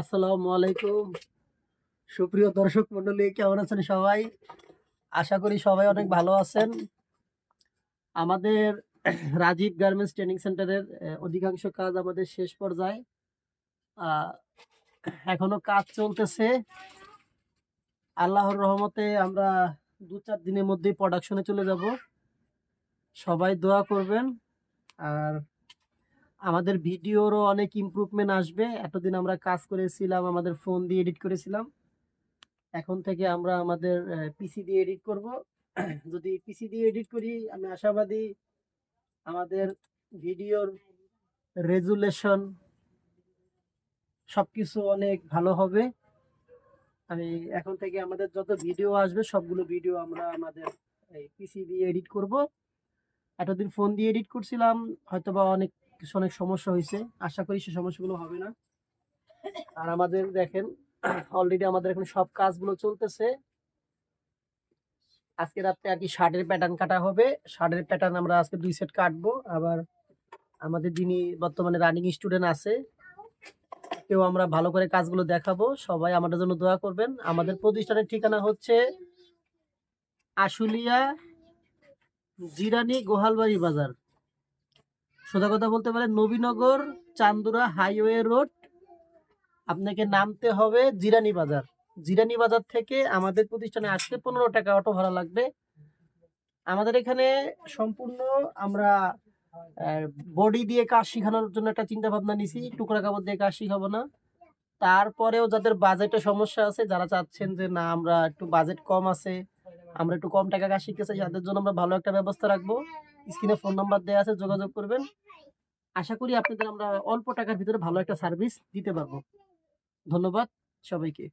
আসসালামু আলাইকুম। সুপ্রিয় দর্শক মন্ডলী, কেমন আছেন সবাই? আশা করি সবাই অনেক ভালো আছেন। আমাদের রাজীব গার্মেন্টস ট্রেনিং সেন্টারের অধিকাংশ কাজ আমাদের শেষ পর্যায়ে। এখনও কাজ চলতেছে। আল্লাহর রহমতে আমরা দু চার দিনের মধ্যেই প্রোডাকশনে চলে যাব। সবাই দোয়া করবেন। আর আমাদের ভিডিওরও অনেক ইমপ্রুভমেন্ট আসবে। এতদিন আমরা কাজ করেছিলাম, আমাদের ফোন দিয়ে এডিট করেছিলাম। এখন থেকে আমরা আমাদের পিসি দিয়ে এডিট করব। যদি পিসি দিয়ে এডিট করি, আমি আশাবাদী আমাদের ভিডিওর রেজুলেশন সবকিছু অনেক ভালো হবে। আমি এখন থেকে আমাদের যত ভিডিও আসবে, সবগুলো ভিডিও আমরা আমাদের, এই পিসি দিয়ে এডিট করব। এতদিন ফোন দিয়ে এডিট করছিলাম, হয়তোবা অনেক কিছু অনেক সমস্যা হয়েছে। আশা করি সে সমস্যাগুলো হবে না। আর আমাদের দেখেন অলরেডি আমাদের এখন সব কাজগুলো চলতেছে। আজকে রাত্রে আর কি শার্টের প্যাটার্ন কাটা হবে। শার্টের প্যাটার্ন আমরা আজকে দুই সেট কাটবো। আবার আমাদের যিনি বর্তমানে রানিং স্টুডেন্ট আছে, কেউ আমরা ভালো করে কাজগুলো দেখাবো। সবাই আমাদের জন্য দোয়া করবেন। আমাদের প্রতিষ্ঠানের ঠিকানা হচ্ছে আশুলিয়া, জিরানি গোহালবাড়ি বাজার। সোজা কথা বলতে পারেন, নবীনগর চান্দুরা হাইওয়ে রোড। আপনাকে নামতে হবে জিরানি বাজার। জিরানি বাজার থেকে আমাদের প্রতিষ্ঠানে আসতে পনেরো টাকা অটো ভাড়া লাগবে। আমাদের এখানে সম্পূর্ণ আমরা বডি দিয়ে কাজ শেখানোর জন্য একটা চিন্তা ভাবনা নিছি, টুকরা কাপড় দিয়ে কাজ শিখাবো না। তারপরেও যাদের বাজেটে সমস্যা আছে, যারা চাচ্ছেন যে না, আমরা একটু বাজেট কম আছে আমরা একটু কম টাকা কাজ শিখতে চাই তাদের জন্য আমরা ভালো একটা ব্যবস্থা রাখব, স্ক্রিনে ফোন নাম্বার দেওয়া আছে, যোগাযোগ করবেন। আশা করি আপনাদের আমরা অল্প টাকার ভিতরে ভালো একটা সার্ভিস দিতে পারব। ধন্যবাদ সবাইকে।